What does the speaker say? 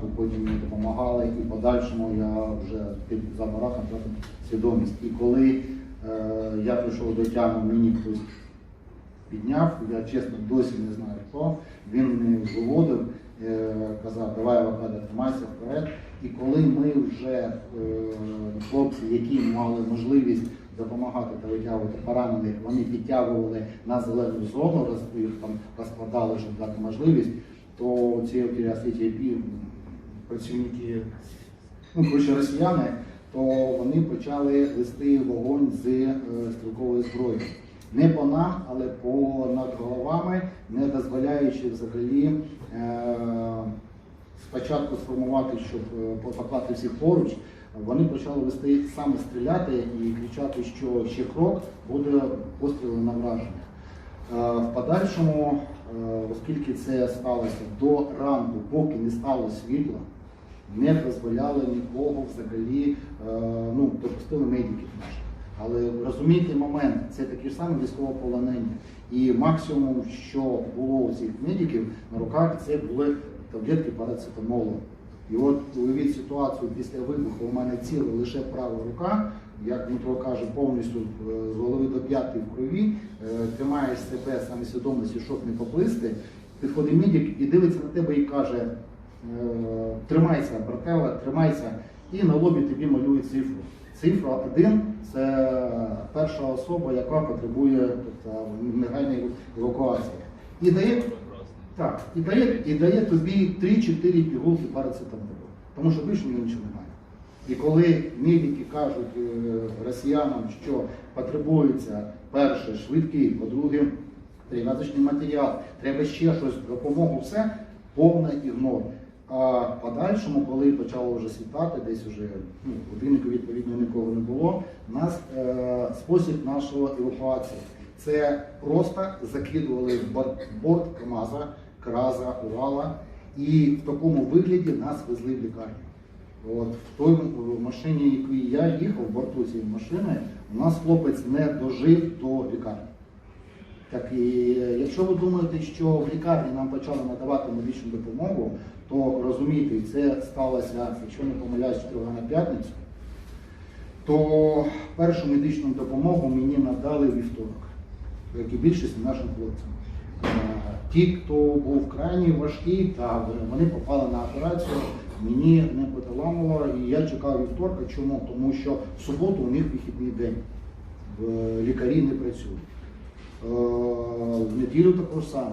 ранку, потім мені допомагали, і подальшому я вже під за бараком втратив свідомість. І коли е, я прийшов до тями, мені хтось підняв, я чесно досі не знаю хто. Він мене виводив, е, казав, давай авокадо, тримайся вперед. І коли ми вже е, хлопці, які мали можливість допомагати та витягувати поранених, вони підтягували на зелену зону, роз- їх там розкладали, щоб дати можливість, то ці освіті працівники, ну, коротше, росіяни, то вони почали вести вогонь з е, стрілкової зброї. Не по нам, але по над головами, не дозволяючи взагалі е, спочатку сформувати, щоб е, поклати всіх поруч. Вони почали вести саме стріляти і кричати, що ще крок буде постріли на враження. Е, В подальшому, е, оскільки це сталося до ранку, поки не стало світла, не дозволяли нікого взагалі, е, ну, допустили медиків наших. Але розумійте момент, це такі ж самі військовополонення. І максимум, що було у цих медиків на руках, це були таблетки парацетамолу. І от уявіть ситуацію після вибуху, у мене ціла лише права рука, як Дмитро каже, повністю е, з голови до п'ятої в крові, е, тримаєш себе саме свідомості, щоб не поплисти. Підходить медик і дивиться на тебе і каже, тримайся, брателла, тримайся, і на лобі тобі малює цифру. Цифра один це перша особа, яка потребує тобто, негайної евакуації. І дає так, і дає, і дає тобі 3-4 пігулки парацетамолу, тому що більше нічого немає. І коли медики кажуть е, росіянам, що потребується перше швидкий, по-друге, перев'язочний матеріал, треба ще щось, допомогу, все, повний ігнор. А в подальшому, коли почало вже світати, десь уже ну, годиннику відповідно нікого не було, у нас е, спосіб нашої евакуації. Це просто закидували в борт, КАМАЗа, Краза, Урала, і в такому вигляді нас везли в лікарню. От в той машині, якій я їхав, в борту цієї машини, у нас хлопець не дожив до лікарні. Так і е, якщо ви думаєте, що в лікарні нам почали надавати медичну допомогу, то розумійте, це сталося, якщо не помиляюсь, 4 на п'ятницю, то першу медичну допомогу мені надали вівторок, як і більшість нашим хлопцям. Е, Ті, хто був крайні важкі, та вони попали на операцію, мені не поталамило, і я чекав вівторка. Чому? Тому що в суботу у них вихідний день. Е, Лікарі не працюють. Е, В неділю також саме.